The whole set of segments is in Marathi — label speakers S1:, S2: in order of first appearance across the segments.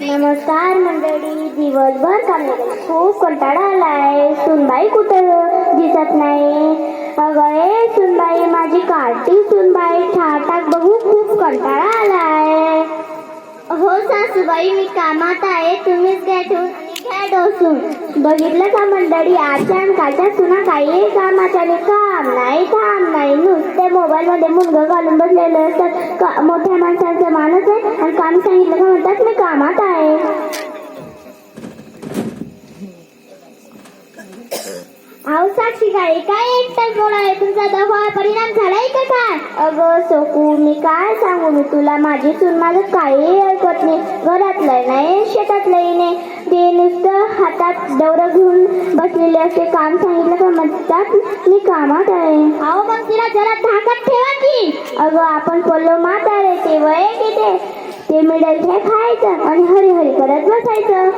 S1: नमस्कार मंडळी दिवसभर काम खूप कंटाळा आलाय. सुनबाई कुठं दिसत नाही. अगं ए सुनबाई माझी काठी सुनबाई ठाटाक बघू खूप कंटाळा आलाय. हो सासूबाई मी कामात आहे. तुम्हीच घ्या ठेवून. बसून. बघितलं का मंडळी आजच्या आणि कालच्या सुना काही कामाच्या आणि काम नाही काम नाही. नुसते मोबाईल मध्ये मुलगा घालून बसलेले असतात. मोठ्या माणसांचं माणूस आहे आणि काम सांगितलं का म्हणतात मी कामात आहे. साक्षी काय काय एकटाच बोलाय तुमचा दफा परिणाम झालाय का काय? अगं सोकू मी काय सांगू? मी तुला माझी सून माझं काही ऐकत नाही. घरातलं नाही शेतातलंही नाही. हातात दौरं घेऊन बसलेले असते. काम सांगितलं का? म्हणतात मी कामात आहे. अहो मग तिला जरा धाकात ठेवा की. अगं आपण बोललो म्हातारे ते वय किती ते मिळेल ते खायचं आणि हरी हरी करत बसायचं.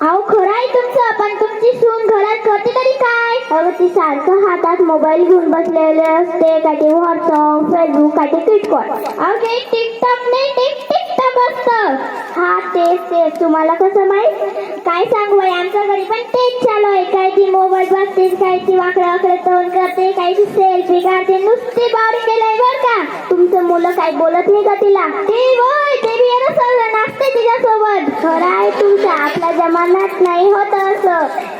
S1: अहो खरं आहे तुमचं पण तुमची सून घरात करते तरी काय? अगं ती सारखं हातात मोबाईल घेऊन बसलेले असते काय ते व्हॉट्सअप फेसबुक काय ते टिकटॉक अहो ते टिकटॉक नाही टिक टिकटॉक असतं हा तेच तेच. तुम्हाला कसं माहीत? काय सांगू बाई आमच्या घरी पण तेच चालू आहे. काय ती मोबाईल बघते काय ती वाकडं वाकडं तोंड करते काय ती सेल्फी काढते. नुसती बावरी केलंय बर का. तुमचं मुलं काय बोलत नाही का तिला? ते होय ते बी येणं सगळं नाचते तिच्यासोबत. खरं आहे तुमचं. आपल्या जमान्यात नाही होत असं.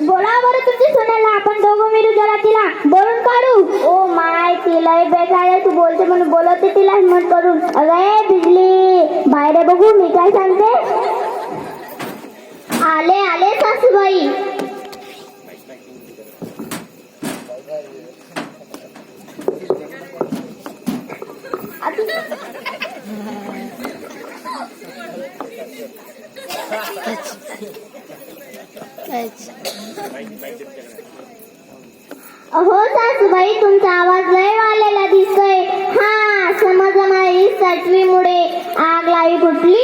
S1: बोला बरं तुमची सुनायला. आपण दोघं मिळू जरा तिला. बोलून काढू. ओ माय तिला बेकार आहे. तू बोलते म्हणून बोलवते तिला हिंमत करून. अरे ए बाहेर बघू मी काय सांगते? आले आले सासूबाई. अहो सासूबाई तुमचा आवाज लय आलेला दिसतोय. हा समज नाही सटवीमुळे. आग लाई कुठली?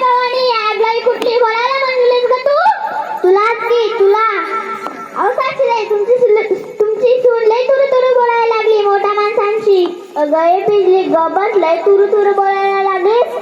S1: भवानी आग लाई कुठली? बोलायला म्हणलेस का तू? तुला की तुला? अहो सासूबाई तुमची तुमची सून लय तुरु तुरु बोलायला लागली मोठ्या माणसांशी. अगं पिजली बिजली गबस लय तुरु तुरु बोलायला लागलीस.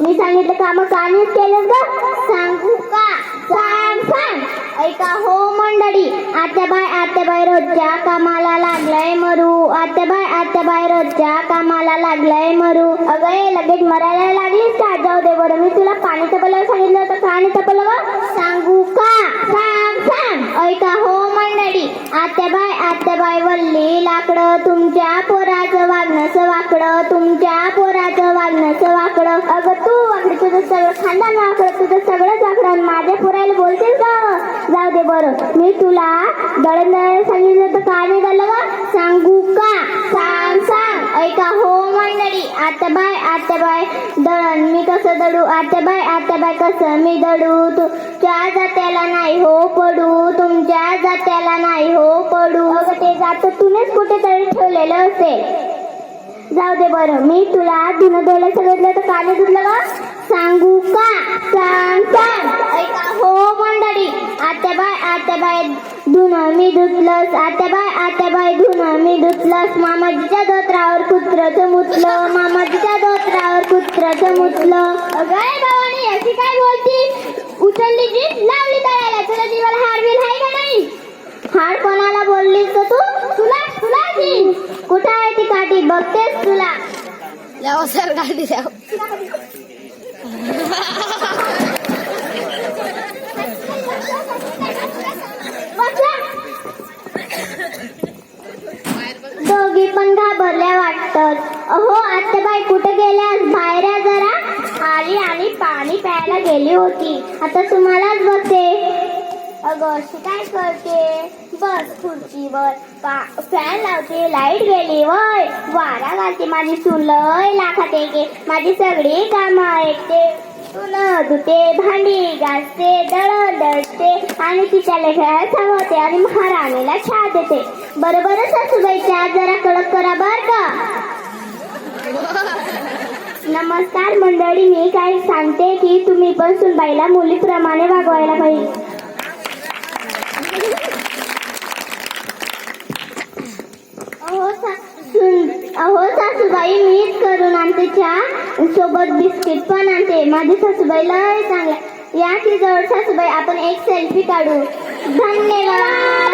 S1: मी सांगितलं काम कानीच केलं का सांगू का? सांग सांग. ऐका हो मंडळी आत्याबाई आत्याबाई रोजच्या कामाला लागलाय मरू. आत्याबाई आत्याबाई रोजच्या कामाला लागलाय मरू. अगं ए, लगेच मरायला लागलीस का? जाऊ दे बरं मी तुला पाणी तपलं सांगितलं होतं. पाणी तपलं सांगू का? सांग सांग. ऐका हो मंडळी आत्याबाई आत्याबाई वल्ली लाकडं तुमच्या पोराचं वागणंचं वाकडं तुमच्या पोराचं वागणंचं वाकडं. अगं तू वाकडी तुझं सगळं खानदान वाकडं तुझं सगळंच वाकडं माझ्या पोरायला बोलतेस का? बरं बरं मी तुला दळण सांगितलं तर का निघालं झालं का सांगू का? सांग सांग. ऐका हो मंडळी. आर्त्या बाय दळण मी कसं दळू? आता बाय कसं मी दळू? तुमच्या जात्याला नाही हो पडू. तुमच्या जात्याला नाही हो पडू. अगं ते जात तुनेच कुठेतरी ठेवलेलं असेल. जाऊ दे बरं. मी तुला धुणं धुवायला सांगितलं तर का नाही धुतलं का सांगू का? सांग सांग. ऐका हो मंडळी. आत्याबाई धुणं मी धुतलंस आत्याबाई आत्याबाई धुणं मी धुतलंस मामाजीच्या धोत्रावर कुत्रचं मुतलं मामाजीच्या धोत्रावर कुत्रचं मुतलं अगं भावानी अशी काय बोलती उचलली जी लावली तळायला. तुला जीवाला हार बिल आहे का नाही? हाड कोणाला बोललीस का तू? तुला तुला जी कुठं आहे ती काठी? बघतेस तुला.
S2: द्यावं सर गाडी द्याव
S1: बघा. दोघी पण तर अहो आत्याबाई कुठे गेल्यास? बाहेर जरा. आली आणि पाणी प्यायला गेली होती. आता तुम्हालाच बघते. अगं अशी काय करते? बस खुर्चीवर. फॅन लावते. लाइट गेली. वय वारा घालते माझी सुलय लाखात येते माझी सगळी कामं ऐकते तुला धुते भांडी घासते दळण दळते. आणि तिच्या लेकराला चावते आणि महाराणीला छा देते. बरोबर सासूबाईच्या आज जरा कडक करा बर का. नमस्कार मंडळी मी काय सांगते की तुम्ही पण सुनबाईला मुलीप्रमाणे वागवायला पाहिजे. अहो सासूबाई मीच करून आणते चहा. सोबत बिस्किट पण आणते. माझी सासूबाई लय चांगल्या या की जवळ सासूबाई आपण एक सेल्फी काढू. धन्यवाद.